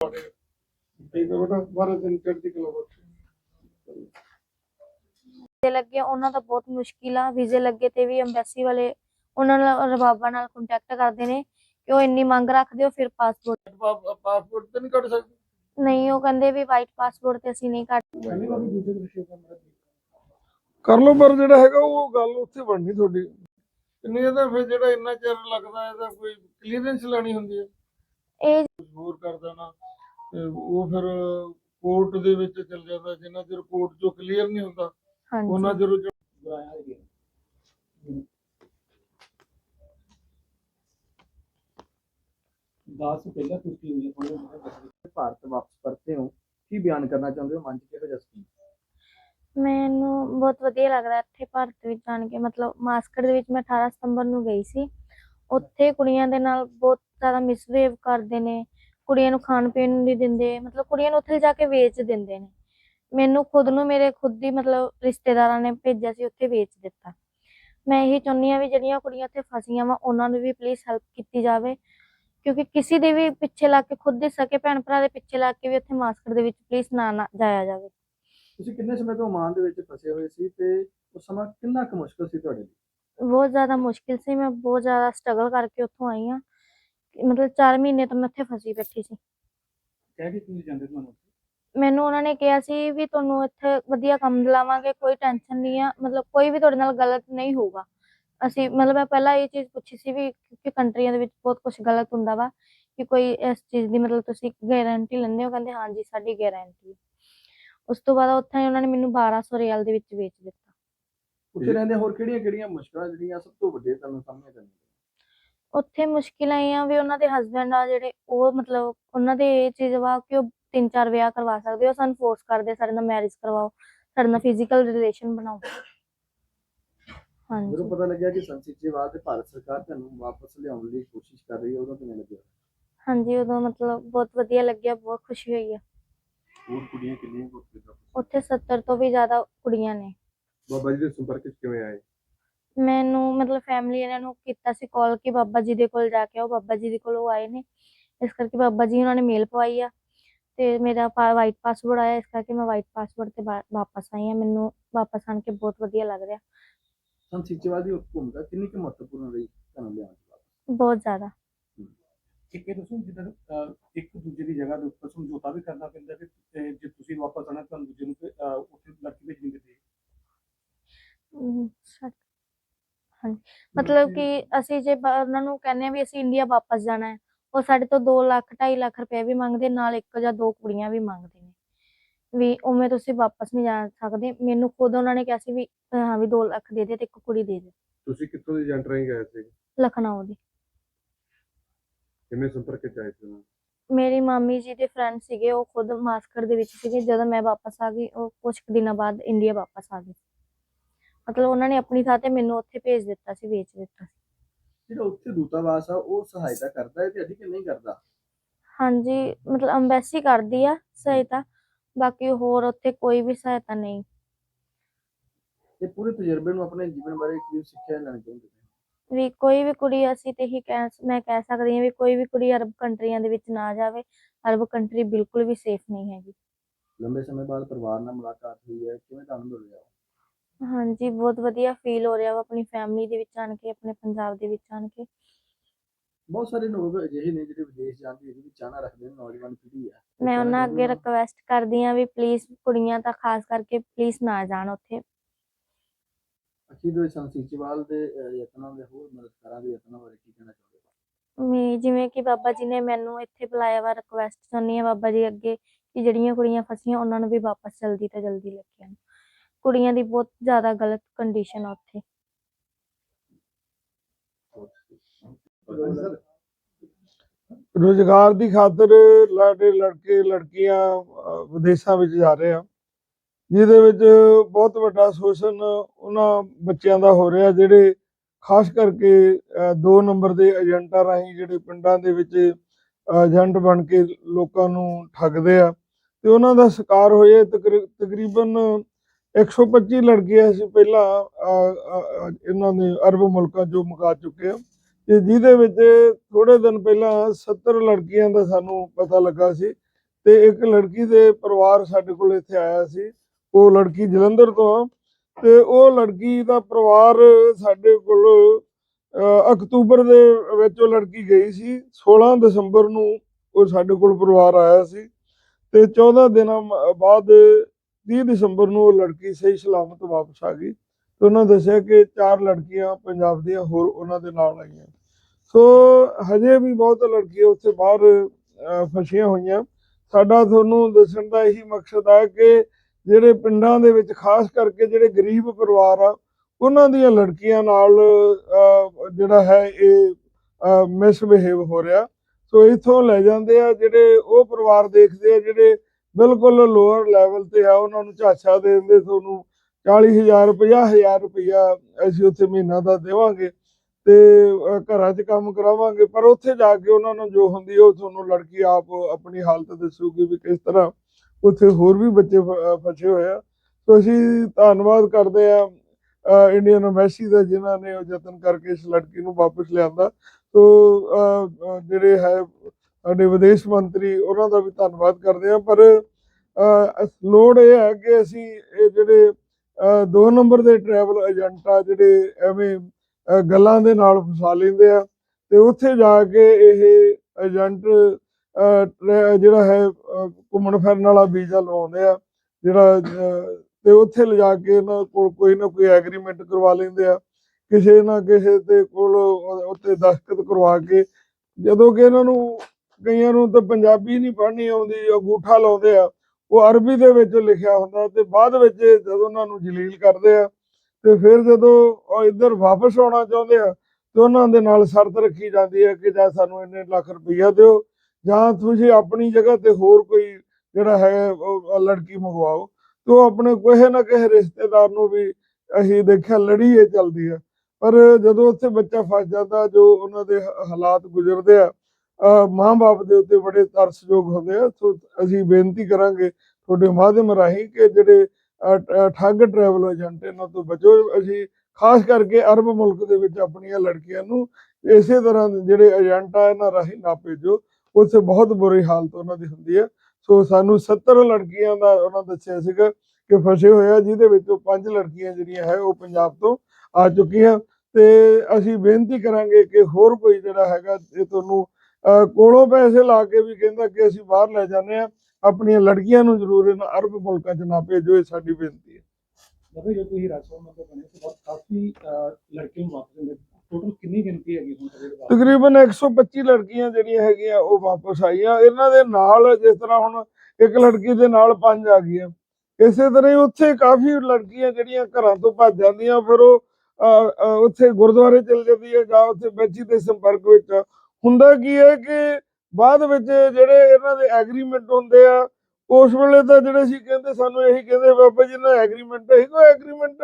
ਠੀਕ ਹੈ ਬੇਟਾ ਬਾਰਾਂ ਦਿਨ ਚੜ੍ਹਦੀ ਕਲਾ ਬਖਸ਼ੇ ਵੀਜ਼ੇ ਲੱਗੇ ਉਹਨਾਂ ਦਾ ਬਹੁਤ ਮੁਸ਼ਕਿਲ ਆ ਵੀਜ਼ੇ ਲੱਗੇ ਤੇ ਵੀ ਐਮਬੈਸੀ ਵਾਲੇ ਉਹਨਾਂ ਨਾਲ ਰਬਾਬਾ ਨਾਲ ਕੰਟੈਕਟ ਕਰਦੇ ਨੇ ਕਿ ਉਹ ਇੰਨੀ ਮੰਗ ਰੱਖਦੇ ਹੋ ਫਿਰ ਪਾਸਪੋਰਟ ਪਾਸਪੋਰਟ ਤੇ ਨਹੀਂ ਕੱਢ ਸਕਦੇ? ਨਹੀਂ ਉਹ ਕਹਿੰਦੇ ਵੀ ਵਾਈਟ ਪਾਸਪੋਰਟ ਤੇ ਅਸੀਂ ਨਹੀਂ ਕੱਢ ਕਰ ਲਓ ਪਰ ਜਿਹੜਾ ਹੈਗਾ ਉਹ ਗੱਲ ਉੱਥੇ ਬਣਨੀ ਤੁਹਾਡੀ। ਨਹੀਂ ਇਹਦਾ ਫਿਰ ਜਿਹੜਾ ਇੰਨਾ ਚਿਰ ਲੱਗਦਾ ਇਹਦਾ ਕੋਈ ਕਲੀਅਰੈਂਸ ਲੈਣੀ ਹੁੰਦੀ ਹੈ। ਇਹ ਕਰ ਦੇਣਾ ਉਹ ਫਿਰ ਕੋਰਟ ਦੇ ਵਿੱਚ ਚਲ ਜਾਂਦਾ ਜਿੰਨਾ ਚਿਰ ਕੋਰਟ ਚੋਂ ਕਲੀਅਰ ਨਹੀਂ ਹੁੰਦਾ ਉਹਨਾਂ ਚਿਰ ਉਹ ਦਾਸ ਪਹਿਲਾਂ ਤੁਸੀਂ ਹੋਈ ਹੋਣੀ ਹੈ ਭਾਰਤ ਵਾਪਸ ਪਰਤੇ ਹੋ ਕੀ ਬਿਆਨ ਕਰਨਾ ਚਾਹੁੰਦੇ ਹੋ? ਮਨ ਚ ਕਿਹੋ ਜਿਹਾ ਮੈਨੂੰ ਬਹੁਤ ਵਧੀਆ ਲੱਗਦਾ ਇੱਥੇ ਭਾਰਤ ਵਿੱਚ ਆਣ ਕੇ ਮਤਲਬ ਮਾਸਕਟ ਦੇ ਵਿੱਚ ਮੈਂ 18 ਸਤੰਬਰ ਨੂੰ ਗਈ ਸੀ। ਉੱਥੇ ਕੁੜੀਆਂ ਦੇ ਨਾਲ ਬਹੁਤ ਜ਼ਿਆਦਾ ਮਿਸਬਿਹੇਵ ਕਰਦੇ ਨੇ, ਕੁੜੀਆਂ ਨੂੰ ਖਾਣ ਪੀਣ ਨੂੰ ਨਹੀਂ ਦਿੰਦੇ, ਮਤਲਬ ਕੁੜੀਆਂ ਨੂੰ ਉੱਥੇ ਜਾ ਕੇ ਵੇਚ ਦਿੰਦੇ ਨੇ। ਮੈਨੂੰ ਖੁਦ ਨੂੰ ਮੇਰੇ ਖੁਦ ਦੀ ਮਤਲਬ ਰਿਸ਼ਤੇਦਾਰਾਂ ਨੇ ਭੇਜਿਆ ਸੀ, ਉੱਥੇ ਵੇਚ ਦਿੱਤਾ। ਮੈਂ ਇਹੀ ਚਾਹੁੰਦੀ ਹਾਂ ਵੀ ਜਿਹੜੀਆਂ ਕੁੜੀਆਂ ਉੱਥੇ ਫਸੀਆਂ ਵਾ, ਉਹਨਾਂ ਨੂੰ ਵੀ ਪਲੀਜ਼ ਹੈਲਪ ਕੀਤੀ ਜਾਵੇ। ਕਿਉਂਕਿ ਕਿਸੇ ਦੇ ਵੀ ਪਿੱਛੇ ਲੱਗ ਕੇ, ਖੁਦ ਦੇ ਸਕੇ ਭੈਣ ਭਰਾ ਦੇ ਪਿੱਛੇ ਲੱਗ ਕੇ ਵੀ ਉੱਥੇ ਮਾਸਕਟ ਦੇ ਵਿੱਚ ਪਲੀਜ਼ ਨਾ ਨਾ ਜਾਇਆ ਜਾਵੇ। ਤੁਸੀਂ ਕਿੰਨੇ ਸਮੇਂ ਤੋਂ ਓਮਾਨ ਦੇ ਵਿੱਚ ਫਸੇ ਹੋਏ ਸੀ ਤੇ ਉਸ ਸਮਾਂ ਕਿੰਨਾ ਕੁ ਮੁਸ਼ਕਲ ਸੀ ਤੁਹਾਡੇ ਲਈ? ਬਹੁਤ ਜ਼ਿਆਦਾ ਮੁਸ਼ਕਿਲ ਸੀ ਮੈਂ ਬਹੁਤ ਜ਼ਿਆਦਾ ਸਟਰਗਲ ਕਰਕੇ ਉੱਥੋਂ ਆਈ ਹਾਂ। ਮਤਲਬ 4 ਮਹੀਨੇ ਤੋਂ ਮੈਂ ਉੱਥੇ ਫਸੀ ਬੈਠੀ ਸੀ। ਕਹਿ ਕੇ ਤੁਸੀਂ ਜਾਂਦੇ ਤੁਹਾਨੂੰ ਮੈਨੂੰ ਉਹਨਾਂ ਨੇ ਕਿਹਾ ਸੀ ਵੀ ਤੁਹਾਨੂੰ ਇੱਥੇ ਵਧੀਆ ਕੰਮ ਦਿਲਾਵਾਂਗੇ ਕੋਈ ਟੈਨਸ਼ਨ ਨਹੀਂ ਆ ਮਤਲਬ ਕੋਈ ਵੀ ਤੁਹਾਡੇ ਨਾਲ ਗਲਤ ਨਹੀਂ ਹੋਊਗਾ। ਅਸੀਂ ਮਤਲਬ ਮੈਂ ਪਹਿਲਾਂ ਇਹ ਚੀਜ਼ ਪੁੱਛੀ ਸੀ ਵੀ ਕਿਉਂਕਿ ਕੰਟਰੀਆਂ ਦੇ ਵਿੱਚ ਬਹੁਤ ਕੁਝ ਗਲਤ ਹੁੰਦਾ ਵਾ ਕਿ ਕੋਈ ਇਸ ਚੀਜ਼ ਦੀ ਮਤਲਬ ਤੁਸੀਂ ਗਾਰੰਟੀ ਲੈਂਦੇ ਹੋ ਕਹਿੰਦੇ ਹਾਂਜੀ ਸਾਡੀ ਗਾਰੰਟੀ ਉਸ ਤੋਂ ਬਾਅਦ ਉੱਥੇ ਉਹਨਾਂ ਨੇ ਮੈਨੂੰ 1200 ਰਿਆਲ ਦੇ ਵਿੱਚ ਵੇਚ ਦਿੱਤਾ। ਉੱਥੇ ਰਹਿੰਦੇ ਹੋਰ ਕਿਹੜੀਆਂ ਕਿਹੜੀਆਂ ਮੁਸ਼ਕਲਾਂ ਜਿਹੜੀਆਂ ਸਭ ਤੋਂ ਵੱਡੀਆਂ ਤੁਹਾਨੂੰ ਸਾਹਮਣੇ ਕਰਨੀਆਂ? ਉੱਥੇ ਮੁਸ਼ਕਿਲਾਂ ਇਹ ਆ ਵੀ ਉਹਨਾਂ ਦੇ ਹਸਬੰਡ ਆ ਜਿਹੜੇ ਉਹ ਮਤਲਬ ਉਹਨਾਂ ਦੇ ਇਹ ਚੀਜ਼ ਵਾ ਕਿ ਉਹ ਤਿੰਨ ਚਾਰ ਵਿਆਹ ਕਰਵਾ ਸਕਦੇ ਉਹ ਸਾਨੂੰ ਫੋਰਸ ਕਰਦੇ ਸਾਡੇ ਨਾਲ ਮੈਰਿਜ ਕਰਵਾਓ ਸਾਡੇ ਨਾਲ ਫਿਜ਼ੀਕਲ ਰਿਲੇਸ਼ਨ ਬਣਾਓ। ਹਾਂਜੀ। ਜਦੋਂ ਪਤਾ ਲੱਗਿਆ ਕਿ ਸੰਸੀਚੇਵਾਲ ਤੇ ਭਾਰਤ ਸਰਕਾਰ ਤੁਹਾਨੂੰ ਵਾਪਸ ਲਿਆਉਣ ਦੀ ਕੋਸ਼ਿਸ਼ ਕਰ ਰਹੀ ਹੈ ਉਦੋਂ ਕਿਵੇਂ ਲੱਗਿਆ? ਹਾਂਜੀ ਉਦੋਂ ਮਤਲਬ ਬਹੁਤ ਵਧੀਆ ਲੱਗਿਆ ਬਹੁਤ ਖੁਸ਼ੀ ਹੋਈ ਆ। ਹੋਰ ਕੁੜੀਆਂ ਕਿੰਨੀਆਂ ਕੁ ਉੱਥੇ ਦਾ ਉੱਥੇ 70 ਤੋਂ ਵੀ ਜ਼ਿਆਦਾ ਕੁੜੀਆਂ ਨੇ। ਬਾਬਾ ਜੀ ਦੇ ਸੰਪਰਕ ਵਿੱਚ ਕਿਵੇਂ ਆਏ? ਮੈਨੂੰ ਮਤਲਬ ਫੈਮਿਲੀ ਇਹਨਾਂ ਨੂੰ ਕੀਤਾ ਸੀ ਕਾਲ ਕਿ ਬਾਬਾ ਜੀ ਦੇ ਕੋਲ ਜਾ ਕੇ ਆਓ ਬਾਬਾ ਜੀ ਦੇ ਕੋਲ ਉਹ ਆਏ ਨੇ। ਇਸ ਕਰਕੇ ਬਾਬਾ ਜੀ ਉਹਨਾਂ ਨੇ ਮੇਲ ਪਵਾਈ ਆ ਤੇ ਮੇਰਾ ਵਾਈਟ ਪਾਸਪੋਰਟ ਆਇਆ ਇਸ ਕਰਕੇ ਮੈਂ ਵਾਈਟ ਪਾਸਪੋਰਟ ਤੇ ਵਾਪਸ ਆਈ ਆ ਮੈਨੂੰ ਵਾਪਸ ਆਣ ਕੇ ਬਹੁਤ ਵਧੀਆ ਲੱਗ ਰਿਹਾ। ਸੰਸੀਚੇਵਾਲ ਦੀ ਭੂਮਿਕਾ ਕਿੰਨੀ ਕੁ ਮਹੱਤਵਪੂਰਨ ਰਹੀ ਤੁਹਾਨੂੰ ਲਿਆਉਣ ਚ ਬਹੁਤ ਜ਼ਿਆਦਾ। ਇੱਕ ਇਹ ਦੱਸੋ ਜਿੱਦਾਂ ਇੱਕ ਦੂਜੇ ਦੀ ਜਗ੍ਹਾ ਦੇ ਉੱਪਰ ਸਮਝੌਤਾ ਵੀ ਕਰਨਾ ਪੈਂਦਾ ਕਿ ਜੇ ਤੁਸੀਂ ਵਾਪਸ ਆਣਾ ਤੁਹਾਨੂੰ ਦੂਜੇ ਨੂੰ ਉੱਥੇ ਲੜਕੀ ਭੇਜਣੀ ਪੈਂਦੀ ਹੈ। ਹਾਂਜੀ। ਮਤਲਬ ਕਿ ਅਸੀਂ ਜੇ ਬ- ਉਹਨਾਂ ਨੂੰ ਕਹਿੰਦੇ ਆ ਵੀ ਅਸੀਂ ਇੰਡੀਆ ਵਾਪਸ ਜਾਣਾ ਹੈ ਉਹ ਸਾਡੇ ਤੋਂ 2 ਲੱਖ 2.5 ਲੱਖ ਰੁਪਏ ਵੀ ਮੰਗਦੇ ਨਾਲ ਇੱਕ ਜਾਂ ਦੋ ਕੁੜੀਆਂ ਵੀ ਮੰਗਦੇ ਨੇ। ਵੀ ਉਵੇਂ ਤੁਸੀਂ ਵਾਪਸ ਨਹੀਂ ਜਾ ਸਕਦੇ। ਮੈਨੂੰ ਖੁਦ ਉਹਨਾਂ ਨੇ ਕਿਹਾ ਸੀ ਵੀ ਅਹ ਹਾਂ ਵੀ 2 ਲੱਖ ਦੇ ਦੇ ਤੇ ਇੱਕ ਕੁੜੀ ਦੇ ਦੇ। ਤੁਸੀਂ ਕਿੱਥੋਂ ਦੀ ਏਜੰਟ ਰਾਹੀਂ ਗਏ ਸੀ? ਲਖਨਊ ਦੀ। ਕਿਵੇਂ ਸੰਪਰਕ ਵਿੱਚ ਆਏ ਸੀ? ਮੇਰੀ ਮਾਮੀ ਜੀ ਦੇ ਫਰੈਂਡ ਸੀਗੇ ਉਹ ਖੁਦ ਮਾਸਕਟ ਦੇ ਵਿੱਚ ਸੀਗੇ। ਜਦੋਂ ਮੈਂ ਵਾਪਸ ਆ ਗਈ ਉਹ ਕੁਝ ਦਿਨਾਂ ਬਾਅਦ ਇੰਡੀਆ ਵਾਪਸ ਆ ਗਏ। ਮਤਲਬ ਉਹਨਾਂ ਨੇ ਆਪਣੀ ਥਾਂ ਤੇ ਮੈਨੂੰ ਉੱਥੇ ਭੇਜ ਦਿੱਤਾ ਸੀ ਵੇਚ ਦਿੱਤਾ ਸੀ। ਜਿਹੜਾ ਉੱਥੇ ਦੂਤਾਵਾਸ ਆ ਉਹ ਸਹਾਇਤਾ ਕਰਦਾ ਹੈ ਤੇ ਅਧਿਕ ਨਹੀਂ ਕਰਦਾ? ਹਾਂਜੀ ਮਤਲਬ ਅੰਬੈਸੀ ਕਰਦੀ ਆ ਸਹਾਇਤਾ ਬਾਕੀ ਹੋਰ ਉੱਥੇ ਕੋਈ ਵੀ ਸਹਾਇਤਾ ਨਹੀਂ। ਇਹ ਪੂਰੇ ਤਜਰਬੇ ਨੂੰ ਆਪਣੇ ਜੀਵਨ ਬਾਰੇ ਕੀ ਸਿੱਖਿਆ ਲੈਣੀ ਚਾਹੁੰਦੇ ਹੋ ਵੀ ਕੋਈ ਵੀ ਕੁੜੀ ਅਸੀਂ ਤੇ ਹੀ ਕਹਿ ਮੈਂ ਕਹਿ ਸਕਦੀ ਹਾਂ ਵੀ ਕੋਈ ਵੀ ਕੁੜੀ ਅਰਬ ਕੰਟਰੀਆਂ ਦੇ ਵਿੱਚ ਨਾ ਜਾਵੇ ਅਰਬ ਕੰਟਰੀ ਬਿਲਕੁਲ ਵੀ ਸੇਫ ਨਹੀਂ ਹੈਗੀ। ਲੰਬੇ ਸਮੇਂ ਬਾਅਦ ਪਰਿਵਾਰ ਨਾਲ ਮੁਲਾਕਾਤ ਹੋਈ ਹੈ ਕਿਵੇਂ ਤੁਹਾਨੂੰ ਮਿਲ ਰਿਹਾ ਹਾਂਜੀ ਬਹੁਤ ਵਧੀਆ ਫੀਲ ਹੋ ਰਿਹਾ ਵਾ ਆਪਣੀ ਫੈਮਿਲੀ ਦੇ ਵਿੱਚ ਆਣ ਕੇ ਆਪਣੇ ਪੰਜਾਬ ਦੇ ਵਿੱਚ ਆਣ ਕੇ। ਬਹੁਤ ਸਾਰੇ ਲੋਕ ਅਜਿਹੇ ਨੇ ਜਿਹੜੇ ਵਿਦੇਸ਼ ਜਾਣ ਦੀ ਵੀ ਚਾਹਨਾ ਰੱਖਦੇ ਨੇ ਨੌਜਵਾਨ ਪੀੜ੍ਹੀ ਹੈ ਮੈਂ ਉਹਨਾਂ ਅੱਗੇ ਰਿਕਵੈਸਟ ਕਰਦੀ ਹਾਂ ਵੀ ਪਲੀਜ਼ ਕੁੜੀਆਂ ਤਾਂ ਖਾਸ ਕਰਕੇ ਪਲੀਜ਼ ਨਾ ਜਾਣ ਉੱਥੇ। ਅਖੀਰ ਦੇ ਵਿੱਚ ਸੰਸੀਚੇਵਾਲ ਦੇ ਯਤਨਾਂ ਦੇ ਹੋਰ ਮਦਦਕਾਰਾਂ ਦੇ ਯਤਨਾਂ ਬਾਰੇ ਕੀ ਕਹਿਣਾ ਚਾਹੁੰਦੇ ਹੋ ਵੀ ਜਿਵੇਂ ਕਿ ਬਾਬਾ ਜੀ ਨੇ ਮੈਨੂੰ ਇੱਥੇ ਬੁਲਾਇਆ ਵਾ ਰਿਕਵੈਸਟ ਚਾਹੁੰਦੀ ਹਾਂ ਬਾਬਾ ਜੀ ਅੱਗੇ ਕਿ ਜਿਹੜੀਆਂ ਕੁੜੀਆਂ ਫਸੀਆਂ ਉਹਨਾਂ ਨੂੰ ਵੀ ਵਾਪਸ ਜਲਦੀ ਤੋਂ ਜਲਦੀ ਲੈ ਕੇ ਆਉਣ। ਕੁੜੀਆਂ ਦੀ ਬਹੁਤ ਜ਼ਿਆਦਾ ਗਲਤ ਕੰਡੀਸ਼ਨ ਆ ਉੱਥੇ। ਰੋਜ਼ਗਾਰ ਦੀ ਖਾਤਰ ਲਾੜੇ ਲੜਕੇ ਲੜਕੀਆਂ ਵਿਦੇਸ਼ਾਂ ਵਿੱਚ ਜਾ ਰਹੇ ਆ ਜਿਹਦੇ ਵਿੱਚ ਬਹੁਤ ਵੱਡਾ ਸ਼ੋਸ਼ਣ ਉਹਨਾਂ ਬੱਚਿਆਂ ਦਾ ਹੋ ਰਿਹਾ ਜਿਹੜੇ ਖਾਸ ਕਰਕੇ ਅਹ, ਦੋ ਨੰਬਰ ਦੇ ਏਜੰਟਾਂ ਰਾਹੀਂ ਜਿਹੜੇ ਪਿੰਡਾਂ ਦੇ ਵਿੱਚ ਏਜੰਟ ਬਣ ਕੇ ਲੋਕਾਂ ਨੂੰ ਠੱਗਦੇ ਆ ਤੇ ਉਹਨਾਂ ਦਾ ਸ਼ਿਕਾਰ ਹੋਏ ਤਕਰੀ- ਤਕਰੀਬਨ 125 ਲੜਕੀਆਂ ਅਸੀਂ ਪਹਿਲਾਂ ਇਹਨਾਂ ਦੇ ਅਰਬ ਮੁਲਕਾਂ ਚੋਂ ਮੁਕਾ ਚੁੱਕੇ ਆ। ਤੇ ਜਿਹਦੇ ਵਿੱਚ ਥੋੜੇ ਦਿਨ ਪਹਿਲਾਂ 70 ਲੜਕੀਆਂ ਦਾ ਸਾਨੂੰ ਪਤਾ ਲੱਗਾ ਸੀ ਤੇ ਇੱਕ ਲੜਕੀ ਦੇ ਪਰਿਵਾਰ ਸਾਡੇ ਕੋਲ ਇੱਥੇ ਆਇਆ ਸੀ, ਉਹ ਲੜਕੀ ਜਲੰਧਰ ਤੋਂ ਆ। ਤੇ ਉਹ ਲੜਕੀ ਦਾ ਪਰਿਵਾਰ ਸਾਡੇ ਕੋਲ ਅਕਤੂਬਰ ਦੇ ਵਿੱਚ ਉਹ ਲੜਕੀ ਗਈ ਸੀ 16 ਦਸੰਬਰ ਨੂੰ ਉਹ ਸਾਡੇ ਕੋਲ ਪਰਿਵਾਰ ਆਇਆ ਸੀ। ਤੇ 14 ਦਿਨਾਂ ਬਾਅਦ 30 ਦਸੰਬਰ ਨੂੰ ਉਹ ਲੜਕੀ ਸਹੀ ਸਲਾਮਤ ਵਾਪਸ ਆ ਗਈ ਤੇ ਉਹਨਾਂ ਦੱਸਿਆ ਕਿ ਚਾਰ ਲੜਕੀਆਂ ਪੰਜਾਬ ਦੀਆਂ ਹੋਰ ਉਹਨਾਂ ਦੇ ਨਾਲ ਆਈਆਂ। ਸੋ ਹਜੇ ਵੀ ਬਹੁਤ ਲੜਕੀਆਂ ਉੱਥੇ ਬਾਹਰ ਫਸੀਆਂ ਹੋਈਆਂ। ਸਾਡਾ ਤੁਹਾਨੂੰ ਦੱਸਣ ਦਾ ਇਹੀ ਮਕਸਦ ਆ ਕਿ ਜਿਹੜੇ ਪਿੰਡਾਂ ਦੇ ਵਿੱਚ ਖਾਸ ਕਰਕੇ ਜਿਹੜੇ ਗਰੀਬ ਪਰਿਵਾਰ ਆ, ਉਹਨਾਂ ਦੀਆਂ ਲੜਕੀਆਂ ਨਾਲ ਜਿਹੜਾ ਹੈ ਇਹ ਮਿਸਬਿਹੇਵ ਹੋ ਰਿਹਾ। ਸੋ ਇੱਥੋਂ ਲੈ ਜਾਂਦੇ ਆ ਜਿਹੜੇ ਉਹ ਪਰਿਵਾਰ ਦੇਖਦੇ ਆ ਜਿਹੜੇ ਬਿਲਕੁਲ ਲੋਅਰ ਲੈਵਲ ਤੇ ਆ, ਉਹਨਾਂ ਨੂੰ ਝਾਛਾ ਦੇ ਦਿੰਦੇ ਤੁਹਾਨੂੰ 40000 50000 ਰੁਪਇਆ ਅਸੀਂ ਉੱਥੇ ਮਹੀਨਾ ਦਾ ਦੇਵਾਂਗੇ ਤੇ ਘਰਾਂ 'ਚ ਕੰਮ ਕਰਾਵਾਂਗੇ, ਪਰ ਉੱਥੇ ਜਾ ਕੇ ਉਹਨਾਂ ਨੂੰ ਜੋ ਹੁੰਦੀ ਉਹ ਤੁਹਾਨੂੰ ਲੜਕੀ ਆਪ ਆਪਣੀ ਹਾਲਤ ਦੱਸੂਗੀ ਵੀ ਕਿਸ ਤਰ੍ਹਾਂ ਉੱਥੇ ਹੋਰ ਵੀ ਬੱਚੇ ਫ- ਫਸੇ ਹੋਏ ਆ। ਸੋ ਅਸੀਂ ਧੰਨਵਾਦ ਕਰਦੇ ਆ ਇੰਡੀਅਨ ਐਮਬੈਸੀ ਦਾ, ਜਿਨ੍ਹਾਂ ਨੇ ਉਹ ਯਤਨ ਕਰਕੇ ਇਸ ਲੜਕੀ ਨੂੰ ਵਾਪਸ ਲਿਆਂਦਾ। ਸੋ ਜਿਹੜੇ ਹੈ ਸਾਡੇ ਵਿਦੇਸ਼ ਮੰਤਰੀ ਉਹਨਾਂ ਦਾ ਵੀ ਧੰਨਵਾਦ ਕਰਦੇ ਹਾਂ ਪਰ ਲੋੜ ਇਹ ਹੈ ਕਿ ਅਸੀਂ ਇਹ ਜਿਹੜੇ ਅਹ, ਦੋ ਨੰਬਰ ਦੇ ਟਰੈਵਲ ਏਜੰਟ ਆ ਜਿਹੜੇ ਐਵੇਂ ਗੱਲਾਂ ਦੇ ਨਾਲ ਫਸਾ ਲੈਂਦੇ ਆ ਤੇ ਉੱਥੇ ਜਾ ਕੇ ਇਹ ਏਜੰਟ ਜਿਹੜਾ ਹੈ ਘੁੰਮਣ ਫਿਰਨ ਵਾਲਾ ਵੀਜ਼ਾ ਲਵਾਉਂਦੇ ਆ ਜਿਹੜਾ ਅਹ, ਤੇ ਉੱਥੇ ਲਿਜਾ ਕੇ ਇਹਨਾਂ ਕੋਲ ਕੋਈ ਨਾ ਕੋਈ ਐਗਰੀਮੈਂਟ ਕਰਵਾ ਲੈਂਦੇ ਆ ਕਿਸੇ ਨਾ ਕਿਸੇ ਦੇ ਕੋਲ ਉਹ- ਉੱਤੇ ਦਸਤਖਤ ਕਰਵਾ ਕੇ ਜਦੋਂ ਕਿ ਇਹਨਾਂ ਨੂੰ ਕਈਆਂ ਨੂੰ ਤਾਂ ਪੰਜਾਬੀ ਨਹੀਂ ਪੜ੍ਹਨੀ ਆਉਂਦੀ, ਅੰਗੂਠਾ ਲਾਉਂਦੇ ਆ। ਉਹ ਅਰਬੀ ਦੇ ਵਿੱਚ ਲਿਖਿਆ ਹੁੰਦਾ ਤੇ ਬਾਅਦ ਵਿੱਚ ਜਦੋਂ ਉਹਨਾਂ ਨੂੰ ਜਲੀਲ ਕਰਦੇ ਆ, ਤੇ ਫਿਰ ਜਦੋਂ ਉਹ ਇੱਧਰ ਵਾਪਸ ਆਉਣਾ ਚਾਹੁੰਦੇ ਆ, ਤੇ ਉਹਨਾਂ ਦੇ ਨਾਲ ਸ਼ਰਤ ਰੱਖੀ ਜਾਂਦੀ ਹੈ ਕਿ ਜਾਂ ਸਾਨੂੰ ਇੰਨੇ ਲੱਖ ਰੁਪਈਆ ਦਿਓ, ਜਾਂ ਤੁਸੀਂ ਆਪਣੀ ਜਗ੍ਹਾ ਤੇ ਹੋਰ ਕੋਈ ਜਿਹੜਾ ਹੈ, ਉਹ ਲੜਕੀ ਮੰਗਵਾਓ। ਤੇ ਉਹ ਆਪਣੇ ਕਿਸੇ ਨਾ ਕਿਸੇ ਰਿਸ਼ਤੇਦਾਰ ਨੂੰ ਵੀ ਅਸੀਂ ਦੇਖਿਆ ਲੜੀ ਇਹ ਚੱਲਦੀ ਹੈ ਪਰ ਜਦੋਂ ਉੱਥੇ ਬੱਚਾ ਫਸ ਜਾਂਦਾ, ਜੋ ਉਹਨਾਂ ਦੇ ਹਾਲਾਤ ਗੁਜ਼ਰਦੇ ਆ ਮਾਂ-ਬਾਪ ਦੇ ਉੱਤੇ ਬੜੇ ਤਰਸਯੋਗ ਹੁੰਦੇ ਆ। ਸੋ ਅਸੀਂ ਬੇਨਤੀ ਕਰਾਂਗੇ ਤੁਹਾਡੇ ਮਾਧਿਅਮ ਰਾਹੀਂ ਕਿ ਜਿਹੜੇ ਠੱਗ ਟਰੈਵਲ ਏਜੰਟ ਇਹਨਾਂ ਤੋਂ ਬਚੋ। ਅਸੀਂ ਖਾਸ ਕਰਕੇ ਅਰਬ ਮੁਲਕ ਦੇ ਵਿੱਚ ਆਪਣੀਆਂ ਲੜਕੀਆਂ ਨੂੰ ਇਸੇ ਤਰ੍ਹਾਂ ਜਿਹੜੇ ਏਜੰਟ ਆ, ਇਹਨਾਂ ਰਾਹੀਂ ਨਾ ਭੇਜੋ। ਉੱਥੇ ਬਹੁਤ ਬੁਰੀ ਹਾਲਤ ਉਹਨਾਂ ਦੀ ਹੁੰਦੀ ਹੈ ਸੋ ਸਾਨੂੰ 70 ਲੜਕੀਆਂ ਦਾ ਉਹਨਾਂ ਦੱਸਿਆ ਸੀਗਾ ਕਿ ਫਸੇ ਹੋਏ ਆ, ਜਿਹਦੇ ਵਿੱਚੋਂ ਪੰਜ ਲੜਕੀਆਂ ਜਿਹੜੀਆਂ ਹੈ, ਉਹ ਪੰਜਾਬ ਤੋਂ ਆ ਚੁੱਕੀਆਂ। ਤੇ ਅਸੀਂ ਬੇਨਤੀ ਕਰਾਂਗੇ ਕਿ ਹੋਰ ਕੋਈ ਜਿਹੜਾ ਹੈਗਾ, ਇਹ ਤੁਹਾਨੂੰ ਕੋਲੋਂ ਪੈਸੇ ਲਾ ਕੇ ਵੀ ਕਹਿੰਦਾ ਕਿ ਅਸੀਂ ਬਾਹਰ ਲੈ ਜਾਂਦੇ ਆ ਆਪਣੀਆਂ ਲੜਕੀਆਂ ਨੂੰ ਜ਼ਰੂਰ ਇਹਨਾਂ ਅਰਬ ਮੁਲਕਾਂ 'ਚ ਨਾ ਭੇਜੋ ਇਹ ਸਾਡੀ ਬੇਨਤੀ ਹੈ। ਜਦੋਂ ਤੁਸੀਂ ਬਣੇ ਤਾਂ ਕਾਫੀ ਨੂੰ ਟੋਟਲ ਕਿੰਨੀ ਗਿਣਤੀ ਹੈਗੀ ਹੁਣ ਤਕਰੀਬਨ 125 ਲੜਕੀਆਂ ਜਿਹੜੀਆਂ ਹੈਗੀਆਂ ਉਹ ਵਾਪਸ ਆਈਆਂ। ਇਹਨਾਂ ਦੇ ਨਾਲ ਜਿਸ ਤਰ੍ਹਾਂ ਹੁਣ ਇੱਕ ਲੜਕੀ ਦੇ ਨਾਲ ਪੰਜ ਆ ਗਈਆਂ। ਇਸੇ ਤਰ੍ਹਾਂ ਹੀ ਉੱਥੇ ਕਾਫੀ ਲੜਕੀਆਂ ਜਿਹੜੀਆਂ ਘਰਾਂ ਤੋਂ ਭੱਜ ਜਾਂਦੀਆਂ ਫਿਰ ਉਹ ਉੱਥੇ ਗੁਰਦੁਆਰੇ ਚਲ ਜਾਂਦੀਆਂ ਜਾਂ ਉੱਥੇ ਬੱਚੀ ਦੇ ਸੰਪਰਕ ਵਿੱਚ। ਹੁੰਦਾ ਕੀ ਹੈ ਕਿ ਬਾਅਦ ਵਿੱਚ ਜਿਹੜੇ ਇਹਨਾਂ ਦੇ ਐਗਰੀਮੈਂਟ ਹੁੰਦੇ ਆ, ਉਸ ਵੇਲੇ ਤਾਂ ਜਿਹੜੇ ਸੀ ਕਹਿੰਦੇ ਸਾਨੂੰ ਇਹੀ ਕਹਿੰਦੇ, ਬਾਬਾ ਜੀ ਨਾਲ ਐਗਰੀਮੈਂਟ ਹੈ ਕੋਈ ਐਗਰੀਮੈਂਟ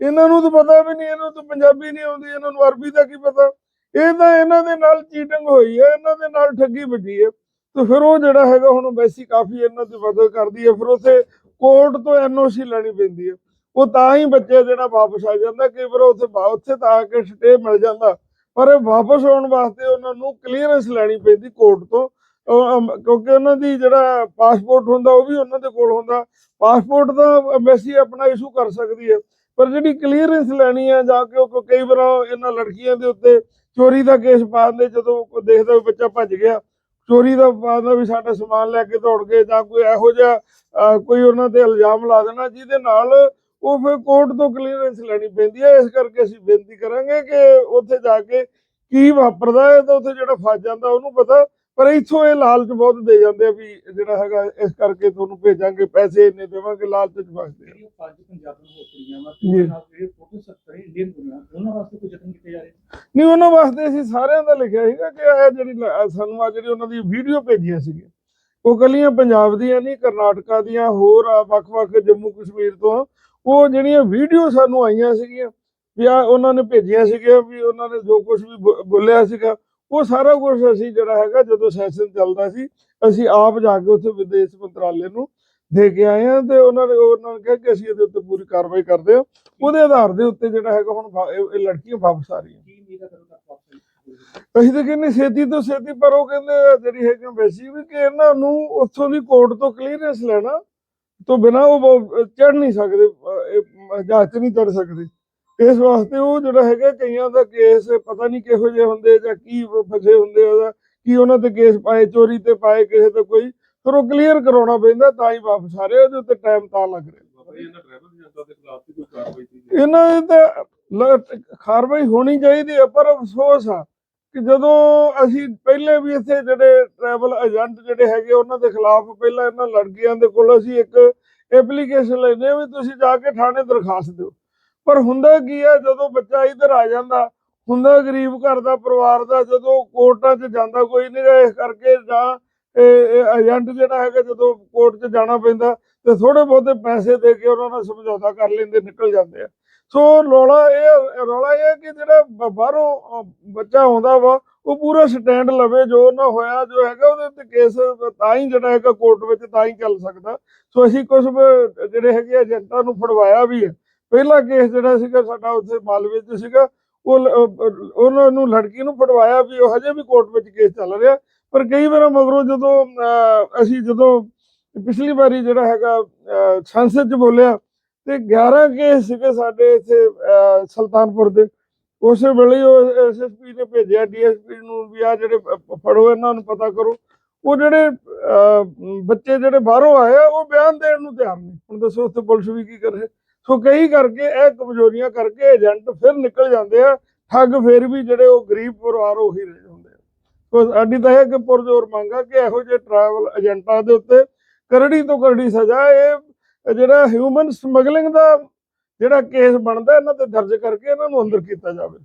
ਇਹਨਾਂ ਨੂੰ ਤਾਂ ਪਤਾ ਵੀ ਨਹੀਂ, ਇਹਨਾਂ ਨੂੰ ਤਾਂ ਪੰਜਾਬੀ ਨਹੀਂ ਆਉਂਦੀ, ਇਹਨਾਂ ਨੂੰ ਅਰਬੀ ਦਾ ਕੀ ਪਤਾ? ਇਹ ਤਾਂ ਇਹਨਾਂ ਦੇ ਨਾਲ ਚੀਟਿੰਗ ਹੋਈ ਹੈ, ਇਹਨਾਂ ਦੇ ਨਾਲ ਠੱਗੀ ਵੱਜੀ ਹੈ। ਤੇ ਫਿਰ ਉਹ ਜਿਹੜਾ ਹੈਗਾ ਹੁਣ ਵੈਸੀ ਕਾਫੀ ਇਹਨਾਂ ਦੀ ਮਦਦ ਕਰਦੀ ਹੈ, ਫਿਰ ਉਥੇ ਕੋਰਟ ਤੋਂ ਐਨਓਸੀ ਲੈਣੀ ਪੈਂਦੀ ਹੈ। ਉਹ ਤਾਂ ਹੀ ਬੱਚੇ ਜਿਹੜਾ ਵਾਪਸ ਆ ਜਾਂਦਾ, ਕਈ ਵਾਰ ਉੱਥੇ ਉੱਥੇ ਤਾਂ ਆ ਕੇ ਸਟੇ ਮਿਲ ਜਾਂਦਾ। ਪਰ ਇਹ ਵਾਪਸ ਆਉਣ ਵਾਸਤੇ ਉਹਨਾਂ ਨੂੰ ਕਲੀਅਰੈਂਸ ਲੈਣੀ ਪੈਂਦੀ ਕੋਰਟ ਤੋਂ। ਕਿਉਂਕਿ ਉਹਨਾਂ ਦੀ ਜਿਹੜਾ ਪਾਸਪੋਰਟ ਹੁੰਦਾ ਉਹ ਵੀ ਉਹਨਾਂ ਦੇ ਕੋਲ ਹੁੰਦਾ। ਪਾਸਪੋਰਟ ਦਾ ਐਮਬੈਸੀ ਆਪਣਾ ਇਸ਼ੂ ਕਰ ਸਕਦੀ ਹੈ। ਪਰ ਜਿਹੜੀ ਕਲੀਅਰੈਂਸ ਲੈਣੀ ਹੈ ਜਾ ਕੇ ਉਹ ਕਈ ਵਾਰ ਇਹਨਾਂ ਲੜਕੀਆਂ ਦੇ ਉੱਤੇ ਚੋਰੀ ਦਾ ਕੇਸ ਪਾ ਦਿੰਦੇ, ਜਦੋਂ ਕੋਈ ਦੇਖਦਾ ਵੀ ਬੱਚਾ ਭੱਜ ਗਿਆ, ਚੋਰੀ ਦਾ ਪਾ ਦਿੰਦਾ ਵੀ ਸਾਡਾ ਸਮਾਨ ਲੈ ਕੇ ਦੌੜ ਗਏ ਜਾਂ ਕੋਈ ਇਹੋ ਜਿਹਾ ਕੋਈ ਉਹਨਾਂ ਤੇ ਇਲਜ਼ਾਮ ਲਾ ਦੇਣਾ ਜਿਹਦੇ ਨਾਲ ਉਹ ਫਿਰ ਕੋਰਟ ਤੋਂ ਕਲੀਅਰੈਂਸ ਲੈਣੀ ਪੈਂਦੀ ਹੈ। ਇਸ ਕਰਕੇ ਅਸੀਂ ਬੇਨਤੀ ਕਰਾਂਗੇ ਕਿ ਉੱਥੇ ਜਾ ਕੇ ਕੀ ਵਾਪਰਦਾ ਹੈ ਤਾਂ ਉੱਥੇ ਜਿਹੜਾ ਫਸ ਜਾਂਦਾ ਉਹਨੂੰ ਪਤਾ। ਪਰ ਇੱਥੋਂ ਇਹ ਲਾਲਚ ਬਹੁਤ ਦੇ ਜਾਂਦੇ ਆ ਵੀ ਜਿਹੜਾ ਹੈਗਾ ਇਸ ਕਰਕੇ ਤੁਹਾਨੂੰ ਭੇਜਾਂਗੇ ਪੈਸੇ ਇੰਨੇ ਦੇਵਾਂਗੇ ਲਾਲਚ ਚ ਫਸਦੇ ਆ। ਜਿਹੜੀਆਂ ਪੰਜ ਪੰਜਾਬ ਨੂੰ ਹੋ ਕੁੜੀਆਂ ਵਾ ਜੀ। ਤੇ ਨਾਲ ਜਿਹੜੇ ਟੋਟਲ 70 ਇੰਡੀਅਨ ਕੁੜੀਆਂ ਉਹਨਾਂ ਵਾਸਤੇ ਕੋਈ ਯਤਨ ਕੀਤੇ ਜਾ ਰਹੇ? ਨੇ? ਨਹੀਂ ਉਹਨਾਂ ਵਾਸਤੇ ਅਸੀਂ ਸਾਰਿਆਂ ਦਾ ਲਿਖਿਆ ਸੀਗਾ ਕਿ ਇਹ ਜਿਹੜੀ ਸਾਨੂੰ ਆ ਜਿਹੜੀ ਉਹਨਾਂ ਦੀ ਵੀਡੀਓ ਭੇਜੀਆਂ ਸੀਗੀਆਂ। ਉਹ ਕੱਲੀਆਂ ਪੰਜਾਬ ਦੀਆਂ ਨਹੀਂ ਕਰਨਾਟਕਾ ਦੀਆਂ ਹੋਰ ਵੱਖ-ਵੱਖ ਜੰਮੂ ਕਸ਼ਮੀਰ ਤੋਂ। ਉਹ ਜਿਹੜੀਆਂ ਵੀਡੀਓ ਸਾਨੂੰ ਆਈਆਂ ਸੀਗੀਆਂ ਵੀ ਆ ਉਹਨਾਂ ਨੇ ਭੇਜੀਆਂ ਸੀਗੀਆਂ ਵੀ ਉਹਨਾਂ ਨੇ ਜੋ ਕੁਝ ਵੀ ਬੋਲਿਆ ਸੀਗਾ ਉਹ ਸਾਰਾ ਕੁਝ ਅਸੀਂ ਜਿਹੜਾ ਹੈਗਾ ਜਦੋਂ ਸੈਸ਼ਨ ਚੱਲਦਾ ਸੀ ਅਸੀਂ ਆਪ ਜਾ ਕੇ ਉੱਥੇ ਵਿਦੇਸ਼ ਮੰਤਰਾਲੇ ਨੂੰ ਦੇ ਕੇ ਆਏ ਆ ਤੇ ਉਹਨਾਂ ਨੇ ਉਹਨਾਂ ਨੇ ਕਿਹਾ ਕਿ ਅਸੀਂ ਇਹਦੇ ਉੱਤੇ ਪੂਰੀ ਕਾਰਵਾਈ ਕਰਦੇ ਹਾਂ ਉਹਦੇ ਆਧਾਰ ਦੇ ਉੱਤੇ ਜਿਹੜਾ ਹੈਗਾ ਹੁਣ ਇਹ ਲੜਕੀਆਂ ਵਾਪਸ ਆ ਰਹੀਆਂ? ਅਸੀਂ ਤਾਂ ਕਹਿੰਦੇ ਛੇਤੀ ਤੋਂ ਛੇਤੀ ਪਰ ਉਹ ਕਹਿੰਦੇ ਜਿਹੜੀ ਹੈਗੀ ਐਮਬੈਸੀ ਵੀ ਕਿ ਇਹਨਾਂ ਨੂੰ ਉੱਥੋਂ ਦੀ ਕੋਰਟ ਤੋਂ ਕਲੀਅਰੈਂਸ ਲੈਣਾ ਤੋਂ ਬਿਨਾ ਉਹ ਚੜ ਨਹੀਂ ਸਕਦੇ ਜਹਾਜ਼ 'ਚ ਨਹੀਂ ਚੜ ਸਕਦੇ। ਇਸ ਵਾਸਤੇ ਉਹ ਜਿਹੜਾ ਹੈਗਾ ਕਈਆਂ ਦਾ ਕੇਸ ਪਤਾ ਨਹੀਂ ਕਿਹੋ ਜਿਹੇ ਹੁੰਦੇ ਜਾਂ ਕੀ ਫਸੇ ਹੁੰਦੇ ਉਹਦਾ ਕੀ ਉਹਨਾਂ ਤੇ ਕੇਸ ਪਾਏ ਚੋਰੀ ਤੇ ਪਾਏ ਕਿਸੇ ਤੇ ਕੋਈ ਫਿਰ ਉਹ ਕਲੀਅਰ ਕਰਾਉਣਾ ਪੈਂਦਾ ਤਾਂ ਹੀ ਵਾਪਸ ਆ ਰਹੇ ਉਹਦੇ ਉੱਤੇ ਟਾਈਮ ਤਾਂ ਲੱਗ ਰਿਹਾ। ਇਹਨਾਂ ਦੇ ਖਿਲਾਫ ਤਾਂ ਕਾਰਵਾਈ ਹੋਣੀ ਚਾਹੀਦੀ ਹੈ ਪਰ ਅਫਸੋਸ ਆ ਕਿ ਜਦੋਂ ਅਸੀਂ ਪਹਿਲੇ ਵੀ ਇੱਥੇ ਜਿਹੜੇ ਟਰੈਵਲ ਏਜੰਟ ਜਿਹੜੇ ਹੈਗੇ ਉਹਨਾਂ ਦੇ ਖਿਲਾਫ ਪਹਿਲਾਂ ਇਹਨਾਂ ਲੜਕੀਆਂ ਦੇ ਕੋਲ ਅਸੀਂ ਇੱਕ ਐਪਲੀਕੇਸ਼ਨ ਲੈਂਦੇ ਵੀ ਤੁਸੀਂ ਜਾ ਕੇ ਥਾਣੇ ਦਰਖਾਸਤ ਦਿਓ। ਪਰ ਹੁੰਦਾ ਕੀ ਹੈ ਜਦੋਂ ਬੱਚਾ ਇੱਧਰ ਆ ਜਾਂਦਾ, ਹੁੰਦਾ ਗਰੀਬ ਘਰ ਦਾ ਪਰਿਵਾਰ ਦਾ, ਜਦੋਂ ਕੋਰਟਾਂ 'ਚ ਜਾਂਦਾ, ਕੋਈ ਨਹੀਂ ਇਸ ਕਰਕੇ ਜਾਂ ਏਜੰਟ ਜਿਹੜਾ ਹੈਗਾ ਜਦੋਂ ਕੋਰਟ 'ਚ ਜਾਣਾ ਪੈਂਦਾ, ਤੇ ਥੋੜੇ ਬਹੁਤੇ ਪੈਸੇ ਦੇ ਕੇ ਉਹਨਾਂ ਨਾਲ ਸਮਝੌਤਾ ਕਰ ਲੈਂਦੇ, ਨਿਕਲ ਜਾਂਦੇ ਆ। ਸੋ ਰੌਲਾ ਇਹ ਰੌਲਾ ਇਹ ਹੈ ਕਿ ਜਿਹੜਾ ਬ- ਬਾਹਰੋਂ ਬੱਚਾ ਆਉਂਦਾ ਵਾ, ਉਹ ਪੂਰਾ ਸਟੈਂਡ ਲਵੇ, ਜੋ ਨਾ ਹੋਇਆ, ਜੋ ਹੈਗਾ, ਉਹਦੇ ਤੇ ਕੇਸ ਤਾਂ ਹੀ ਜਿਹੜਾ ਹੈਗਾ ਕੋਰਟ ਵਿੱਚ ਤਾਂ ਹੀ ਚੱਲ ਸਕਦਾ। ਸੋ ਅਸੀਂ ਕੁਝ ਜਿਹੜੇ ਹੈਗੇ ਏਜੰਟਾਂ ਨੂੰ ਫੜਵਾਇਆ ਵੀ ਹੈ। ਪਹਿਲਾ ਕੇਸ ਜਿਹੜਾ ਸੀਗਾ, ਸਾਡਾ ਉੱਥੇ ਮਾਲਵੇ 'ਚ ਸੀਗਾ। ਉਹ ਲ- ਉਹਨਾਂ ਨੂੰ ਲੜਕੀ ਨੂੰ ਫੜਵਾਇਆ ਵੀ, ਉਹ ਹਜੇ ਵੀ ਕੋਰਟ ਵਿੱਚ ਕੇਸ ਚੱਲ ਰਿਹਾ। ਪਰ ਕਈ ਵਾਰ ਮਗਰੋਂ ਜਦੋਂ ਅਸੀਂ ਜਦੋਂ ਪਿਛਲੀ ਵਾਰੀ ਜਿਹੜਾ ਹੈਗਾ ਸੰਸਦ 'ਚ ਬੋਲਿਆ ਤੇ 11 ਕੇਸ ਸੀਗੇ ਸਾਡੇ ਇੱਥੇ ਸੁਲਤਾਨਪੁਰ ਦੇ। ਉਸੇ ਵੇਲੇ ਹੀ ਉਹ ਐਸਐਸਪੀ ਨੇ ਭੇਜਿਆ ਡੀਐਸਪੀ ਨੂੰ ਵੀ ਆ ਜਿਹੜੇ ਫੜੋ, ਇਹਨਾਂ ਨੂੰ ਪਤਾ ਕਰੋ। ਉਹ ਜਿਹੜੇ ਬੱਚੇ ਜਿਹੜੇ ਬਾਹਰੋਂ ਆਏ ਆ, ਉਹ ਬਿਆਨ ਦੇਣ ਨੂੰ ਤਿਆਰ ਨਹੀਂ ਹੁਣ ਦੱਸੋ ਉੱਥੇ ਪੁਲਿਸ ਵੀ ਕੀ ਕਰੇ ਸੋ ਕਈ ਕਰਕੇ ਇਹ ਕਮਜ਼ੋਰੀਆਂ ਕਰਕੇ ਏਜੰਟ ਫਿਰ ਨਿਕਲ ਜਾਂਦੇ ਆ। ਠੱਗ ਫਿਰ ਵੀ ਜਿਹੜੇ ਉਹ ਗਰੀਬ ਪਰਿਵਾਰ, ਉਹੀ ਰਹਿ ਜਾਂਦੇ ਆ। ਸੋ ਸਾਡੀ ਤਾਂ ਇਹ ਕਿ ਪੁਰਜ਼ੋਰ ਮੰਗ ਆ ਕਿ ਇਹੋ ਜਿਹੇ ਟਰੈਵਲ ਏਜੰਟਾਂ ਦੇ ਉੱਤੇ ਕਰੜੀ ਤੋਂ ਕਰੜੀ ਸਜ਼ਾ ਇਹ ਜਿਹੜਾ ਹਿਊਮਨ ਸਮਗਲਿੰਗ ਦਾ ਜਿਹੜਾ ਕੇਸ ਬਣਦਾ, ਇਹਨਾਂ ਤੇ ਦਰਜ ਕਰਕੇ ਇਹਨਾਂ ਨੂੰ ਅੰਦਰ ਕੀਤਾ ਜਾਵੇ।